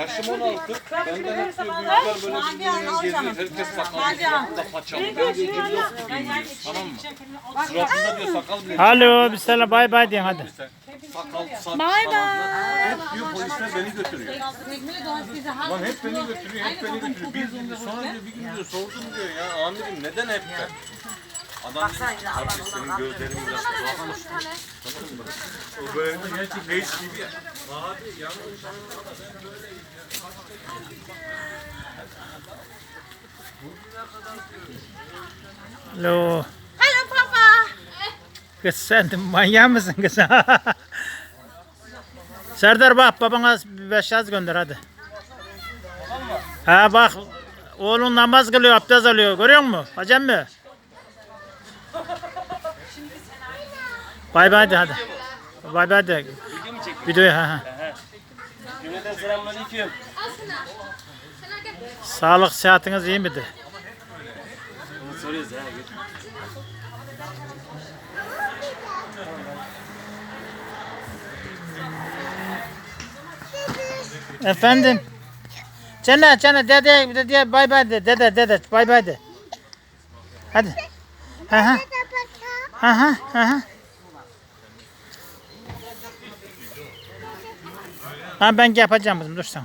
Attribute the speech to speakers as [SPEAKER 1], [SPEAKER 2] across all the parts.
[SPEAKER 1] Yaşım 16. Benden hep büyükler böyle birbirine geziyor. Herkes sakallı. Suratında paçalı. Ben cebim yok. Tamam mı? Suratında diyor sakal bile.
[SPEAKER 2] Alo bir sana bay bay diyin hadi.
[SPEAKER 1] Sakal, saç Bay bay. Hep diyor polisler beni götürüyor. Lan hep beni götürüyor, hep beni götürüyor. Bir gün sonra diyor, bir gün diyor sordum diyor ya amirim neden hep ben? Adam senin gözlerin biraz kulakmış. Tamam mı? O böyle gerçek reis gibi ya. Abi yanlış
[SPEAKER 2] Alo.
[SPEAKER 3] Hello papa.
[SPEAKER 2] Kız sen de manyak mısın kız? Serdar bak babana beş yaz gönder hadi. Ha bak oğlun namaz kılıyor abdest alıyor görüyor musun? Hacem mi? Bay bay de hadi. Bay bay de. Videoyu ha ha.
[SPEAKER 4] Cümleten selamünaleyküm.
[SPEAKER 2] Sağlık sıhhatiniz iyi midir?
[SPEAKER 4] Soruyoruz ha.
[SPEAKER 2] Efendim. Cana cana dede dede bay bay de dede dede bay bay de. Hadi. Ha ha. Ha ha ha ha. Ha ben yapacağım kızım dur sen.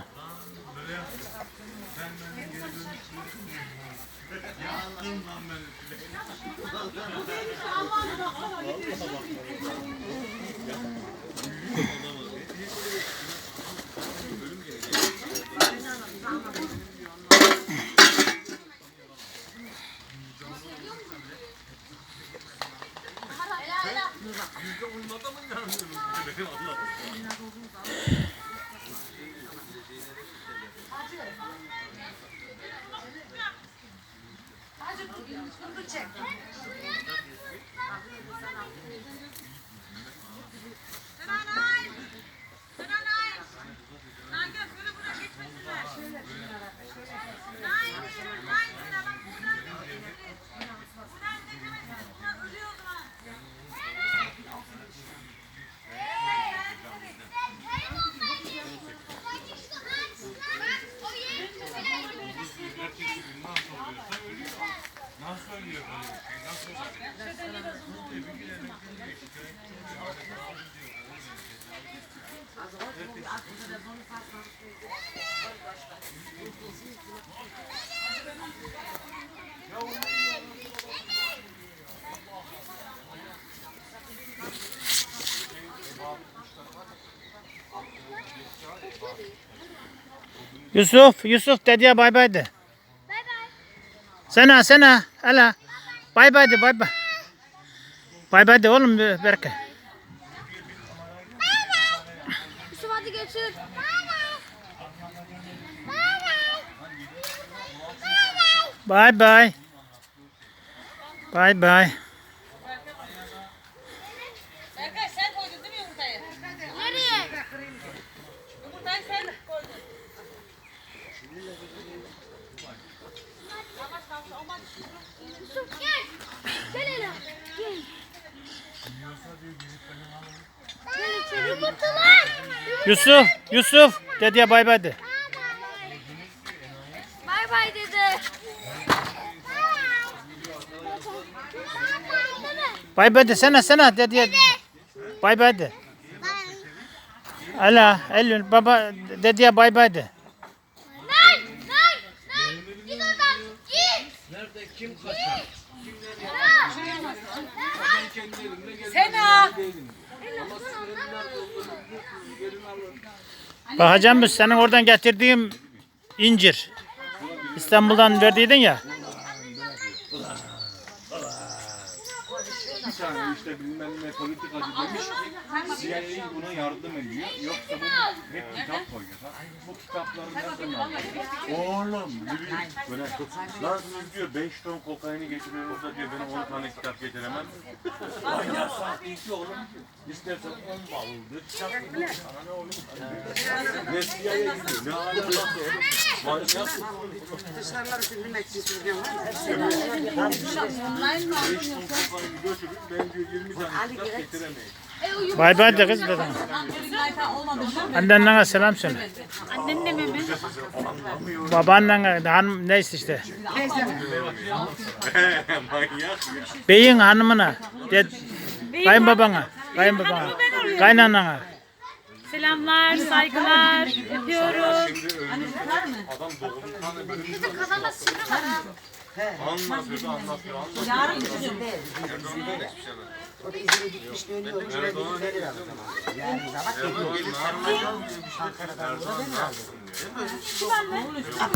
[SPEAKER 2] Sen ana! Yusuf, Yusuf dedeye bay bay de.
[SPEAKER 3] Bay bay.
[SPEAKER 2] Sana sana hala. Bay bay de bay bay. Bay bay de oğlum Berke.
[SPEAKER 3] Yusuf hadi götür. Bay bay. Bay bay. Bay bay.
[SPEAKER 2] Bay bay. Bay bay.
[SPEAKER 5] Berkay sen koydun değil mi yumurtayı?
[SPEAKER 3] Nereye?
[SPEAKER 5] Yumurtayı sen koydun.
[SPEAKER 3] Yusuf gel. Gel hele. Gel. Yumurtalar.
[SPEAKER 2] Yusuf, Yusuf dedeye bay bay de.
[SPEAKER 3] Bay bay dede.
[SPEAKER 2] Bay bay de sana sana dedeye. Bay bay de. Hala Eylül baba dedeye bay bay de.
[SPEAKER 3] Nay, nay, nay. Nerede? Kim kaçar?
[SPEAKER 5] Sena.
[SPEAKER 2] Bakacağım biz senin oradan getirdiğim incir. İstanbul'dan verdiydin ya.
[SPEAKER 1] Tane işte bilmem ne politikacı demiş ki CIA buna yardım ediyor. Yoksa bu hep kitap koyuyor. Bu kitapları nereden alıyor? Oğlum yürüyün. Böyle lan siz diyor 5 ton kokaini getiriyorsunuz da diyor benim 10 tane kitap getiremem. Lan ya saat iki oğlum. İstersen 10 bavuldur. Kitap getir. Sana ne oğlum? Ne CIA'ya gidiyor. Ne alakası oğlum? Manyak. Beş ton kokaini götürüp ben diyor 20 tane kitap getiremeyiz.
[SPEAKER 2] Bay bay de kız dedem. Annenle selam söyle.
[SPEAKER 3] Annenle mi?
[SPEAKER 2] Babaannene hanım neyse işte.
[SPEAKER 1] Manyak ya.
[SPEAKER 2] Beyin hanımına. De, kayınbabana. Kayınbabana. Kaynanana.
[SPEAKER 3] Selamlar, saygılar. Öpüyorum.
[SPEAKER 1] Adam dokuz tane bölüm
[SPEAKER 3] Kafamda sivri var ha.
[SPEAKER 1] Anlatıyordu anlatıyor anlatıyor.
[SPEAKER 6] Yarın gideceğim. O da izine gitmiş de izine de aldım. Yarın sabah geliyor. Ankara'dan burada beni aldı.